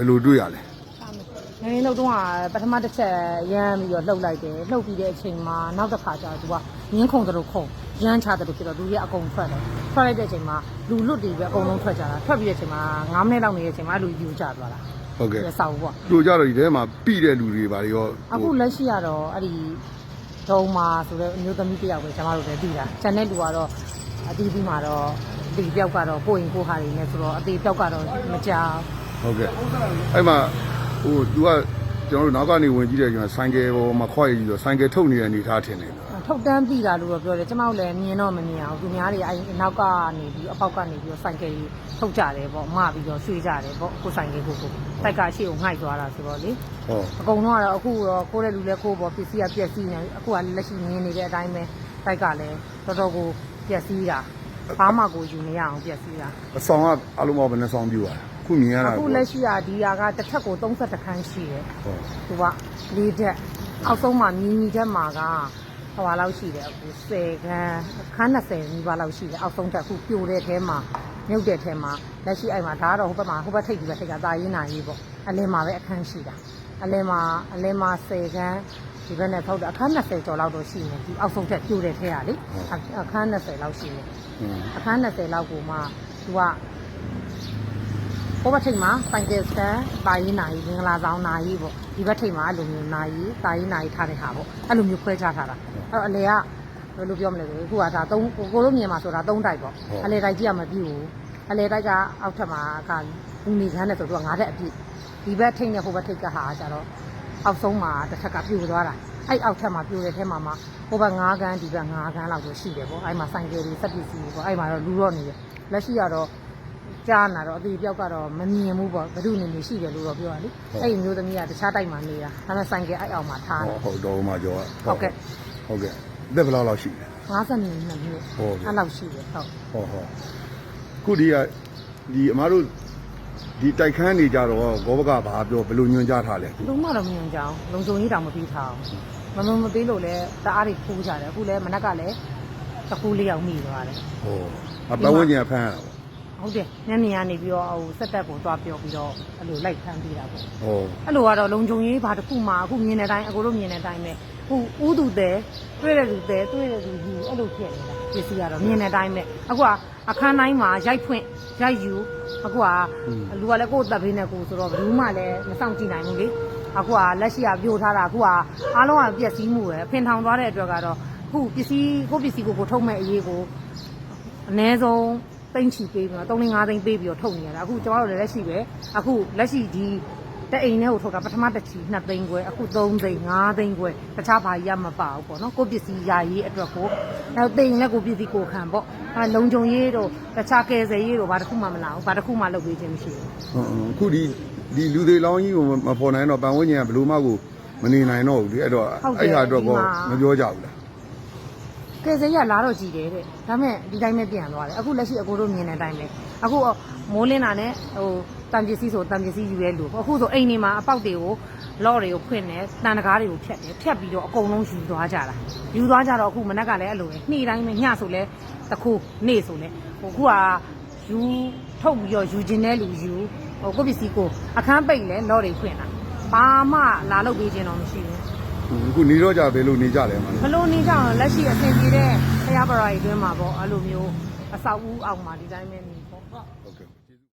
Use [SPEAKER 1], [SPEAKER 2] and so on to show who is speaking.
[SPEAKER 1] ဘယ်လိုတွေ့ရလဲ
[SPEAKER 2] ငင်းလုံးတော့ပထမတစ်ချက်ရမ်းပြီးတော့လှုပ်လိုက်တယ်လှုပ်ပြီးတဲ့အချိန်မှာနောက်တစ်ခါကျတော့သူကငင်းခုန်တယ်ခုန်ရမ်းချတယ်လို့ဖြစ်တော့လူကြီးအကုန်ထွက်တယ်ထွက်လိုက်တဲ့အချိန်မှာလူလွတ်တွေပဲအကုန်လုံးထွက်ကြတာထွက်ပြီးတဲ့အချိန်မှာ9မိနစ်လောက်နေတဲ့အချိန်မှာအဲ့လူယူကျသွားတာ
[SPEAKER 1] ဟုတ်ကဲ့
[SPEAKER 2] ပြဆောက်ပေါ့
[SPEAKER 1] တို့ကြတော့ဒီထဲမှာပြိတဲ့လူတွေဘာတွေရော
[SPEAKER 2] အခုလက်ရှိကတော့အဲ့ဒီဒုံမာဆိုတဲ့အမျိုးသမီးတစ်ယောက်ပဲကျွန်တော်တို့လည်းသိတာကျန်တဲ့လူကတော့အတီးပြီးမှာတော့ဒီပြောက်ကတော့ကိုယ်ရင်ကိုယ်ဟာတွေနဲ့ဆိုတော့အသေးပြောက်ကတော့မကြောက်
[SPEAKER 1] ဟုတ်ကဲ့အဲ့မှာဟို तू ကကျွန်တော်တို့နောက်ကနေဝင်ကြည့်တဲ့အချိန်မှာဆိုင်ကယ်ပေါ်မှာခွာရည်ပြီးတော့ဆိုင်ကယ်ထုတ်နေတဲ့အနေထားထင်တယ်
[SPEAKER 2] ထုတ်တန်းပြီးတာလို့တော့ပြောတယ်ကျမတို့လည်းမြင်တော့မမြင်အောင်သူများတွေအဲ့နောက်ကနေပြီးအပေါက်ကနေပြီးတော့ဆိုင်ကယ်ကြီးထုတ်ကြတယ်ပေါ့မပြီးတော့ရွှေ့ကြတယ်ပေါ့ကိုဆိုင်ကယ်ကိုကိုတိုက်ကရှေ့ကိုငှိုက်သွားတာဆိုတော့လေ
[SPEAKER 1] ဟော
[SPEAKER 2] အကုန်လုံးကတော့အခုတော့ကိုယ့်တဲ့လူလည်းကိုယ့်ပေါ့ပစ္စည်းကပြက်စီးနေအခုကလက်ရှိမြင်နေတဲ့အတိုင်းပဲတိုက်ကလည်းတော်တော်ကိုပြက်စီးတာဘာမှကိုယူမရအောင်ပြက်စီးတာ
[SPEAKER 1] အဆောင်ကအလုံးပေါင်းဘယ်နှဆောင်ပြူอ่ အခုမြင်ရတာ
[SPEAKER 2] အခုလက်ရှိကဒီဟာကတစ်ထက်ကို32ခန်းရှိတယ်
[SPEAKER 1] ဟုတ်
[SPEAKER 2] သူကလေးတက်အောက်ဆုံးမှာမြင်းကြီးတက်မှာကဟိုဘာလောက်ရှိတယ်အခု10ခန်းခန်း20နီးပါးလောက်ရှိတယ်အောက်ဆုံးတက်အခုပြိုတဲ့ထဲမှာမြုပ်တဲ့ထဲမှာလက်ရှိအဲ့မှာဒါကတော့ဟိုဘက်မှာဟိုဘက်ထိပ်ဒီဘက်ထိပ်ကသာရင်းနိုင်ကြီးပေါ့အလဲမှာပဲအခန်းရှိတာအလဲမှာအလဲမှာ10ခန်းဒီဘက်နဲ့ထောက်တာအခန်း20ကျော်လောက်တော့ရှိနေဒီအောက်ဆုံးထက်ပြိုတဲ့ထဲကလေအခန်း20လောက်ရှိနေအခန်း20လောက်ကိုမှသူက ဟိုဘက်ထိပ်မှာစိုင်ကယ်စကန်တာရေးနာရေးမင်္ဂလာဆောင်နာရေးပေါ့ဒီဘက်ထိပ်မှာအဲ့လိုမျိုးနာရေးတာရေးနာရေးထားတဲ့ဟာပေါ့အဲ့လိုမျိုးခွဲခြားထားတာအဲ့တော့အလေကဘယ်လိုပြောမလဲအခုကဒါသုံးကိုလိုမြင်မှာဆိုတာသုံးတိုက်ပေါ့အလေတိုက်ကြီးကမပြည့်ဘူးအလေတိုက်ကအောက်ထပ်မှာကလူနေခန်းနဲ့ဆိုတော့ငါးတက်အပြည့်ဒီဘက်ထိပ်နဲ့ဟိုဘက်ထိပ်ကဟာကျတော့အောက်ဆုံးမှာတစ်ထက်ကပြိုသွားတာအဲ့အောက်ထပ်မှာပြိုတဲ့ထဲမှာမှဟိုဘက်၅ခန်းဒီဘက်၅ခန်းလောက်ဆိုရှိတယ်ပေါ့အဲ့မှာဆိုင်ကယ်တွေစက်ပစ္စည်းတွေပေါ့အဲ့မှာတော့လူတော့နေတယ်လက်ရှိကတော့ ကြားနာတော့အသေးပြောက်ကတော့မမြင်ဘူးပေါ့ဘယ်သူနေနေရှိတယ်လို့တော့ပြောရလေအဲ့ဒီမျိုးသမီးကတခြားတိုက်မှာနေတာဒါပေမဲ့ဆိုင်ကယ်အဲ့အောင်မှာထားတယ်
[SPEAKER 1] ဟောဟုတ်တော့မှကြော
[SPEAKER 2] ဟုတ်ကဲ့
[SPEAKER 1] ဟုတ်ကဲ့အသက်ဘယ်လောက်လောက်ရှိလဲ
[SPEAKER 2] 52နှစ်နှစ်
[SPEAKER 1] ဟုတ်ကဲ့
[SPEAKER 2] အဲ့လောက်ရှိတယ်ဟုတ်
[SPEAKER 1] ဟောဟောခုဒီကဒီအမားတို့ဒီတိုက်ခန်းနေကြတော့ဂောဘကဘာပြောဘယ်လိုညွှန်ကြားထားလဲ
[SPEAKER 2] လူမှတော့မမြင်ကြအောင်လုံခြုံရေးတောင်မပြီးထားအောင်မမမပေးလို့လဲတအားတွေဖူးကြတယ်အခုလဲမနက်ကလည်းတစ်ခုလေးအောင်မိသွားတယ်
[SPEAKER 1] ဟောအပတ်ဝန်းကျင်ဖမ်းရတာပေါ့
[SPEAKER 2] ဟုတ်တယ်ညနေကနေပြီးတော့ဟိုစက်တက်ကိုသွားပြောပြီးတော့အဲ့လိုလိုက်ဖမ်းပေးတာပေါ့
[SPEAKER 1] ဟော
[SPEAKER 2] အဲ့လိုကတော့လုံခြုံရေးဘာတစ်ခုမှအခုမြင်တဲ့အတိုင်းအကိုတို့မြင်တဲ့အတိုင်းပဲဟိုဥသူတဲ့တွေ့တဲ့လူတဲ့တွေ့တဲ့လူယူအဲ့လိုဖြစ်နေတာပစ္စည်းကတော့မြင်တဲ့အတိုင်းပဲအခုကအခန်းတိုင်းမှာရိုက်ဖွင့်ရိုက်ယူအခုကလူကလည်းကိုယ့်တပ်ဘေးနဲ့ကိုယ်ဆိုတော့ဘူးမှလည်းမဆောင်ကြည့်နိုင်ဘူးလေအခုကလက်ရှိကပြိုထားတာအခုကအားလုံးကပြက်စီးမှုပဲဖင်ထောင်သွားတဲ့အတွက်ကတော့အခုပစ္စည်းကိုယ့်ပစ္စည်းကိုကိုယ်ထုတ်မဲ့အရေးကိုအ ਨੇ ဆုံး သိမ့်ချီပေးပြီးတော့3 5သိန်းပေးပြီးတော့ထုတ်နေရတာအခုကျွန်တော်တို့လည်းလက်ရှိပဲအခုလက်ရှိဒီတဲ့အိမ်ထဲကိုထုတ်တာပထမတစ်ချီ2သိန်းခွဲအခု3သိန်း5သိန်းခွဲတခြားဘာကြီးရမပါဘူးပေါ့နော်ကိုယ့်ပစ္စည်းယာရေးအတွက်ကိုအဲတိမ်နဲ့ကိုယ့်ပစ္စည်းကိုခံပေါ့အဲလုံခြုံရေးတို့တခြားကယ်ဆယ်ရေးတို့ဘာတစ်ခုမှမလာဘူးဘာတစ်ခုမှလုပ်ပေးခြင်းမရှိဘူး
[SPEAKER 1] ဟုတ်ဟုတ်အခုဒီဒီလူတွေလောင်းကြီးကိုမမဖော်နိုင်တော့ပန်ဝန်းကျင်ကဘယ်လိုမှကိုမနေနိုင်တော့ဘူးဒီအဲ့တော့အဲ့ဟာအတွက်ကောမပြောကြဘူးလား
[SPEAKER 2] ကယ်ဆယ်ရေးကလာတော့ကြည်တယ်တဲ့ဒါပေမဲ့ဒီတိုင်းပဲပြန်သွားတယ်အခုလက်ရှိအကိုတို့မြင်တဲ့အတိုင်းပဲအခုမိုးလင်းတာနဲ့ဟိုတန်ပစ္စည်းဆိုတန်ပစ္စည်းယူရဲလူပေါ့အခုဆိုအိမ်တွေမှာအပေါက်တွေကိုလော့တွေကိုဖွင့်တယ်တန်တကားတွေကိုဖြတ်တယ်ဖြတ်ပြီးတော့အကုန်လုံးယူသွားကြတာယူသွားကြတော့အခုမနက်ကလည်းအဲ့လိုပဲနေ့တိုင်းပဲညဆိုလဲတခုနေ့ဆိုလဲဟိုအခုကယူထုတ်ပြီးတော့ယူခြင်းတဲ့လူယူဟိုကိုယ့်ပစ္စည်းကိုအခန်းပိတ်လဲလော့တွေဖွင့်တာဘာမှလာလုပ်ပေးခြင်းတော့မရှိဘူး
[SPEAKER 1] အခုနေတော့ကြဘယ်လိုနေကြလဲမလို့
[SPEAKER 2] နေကြအောင်လက်ရှိအဆင်ပြေတဲ့ဆရာပါရာကြီးတွင်းမှာပေါ့အဲ့လိုမျိုးအဆောက်အဦအောက်မှာဒီတိုင်းပဲနေပေါ့ဟု
[SPEAKER 1] တ်ကဲ့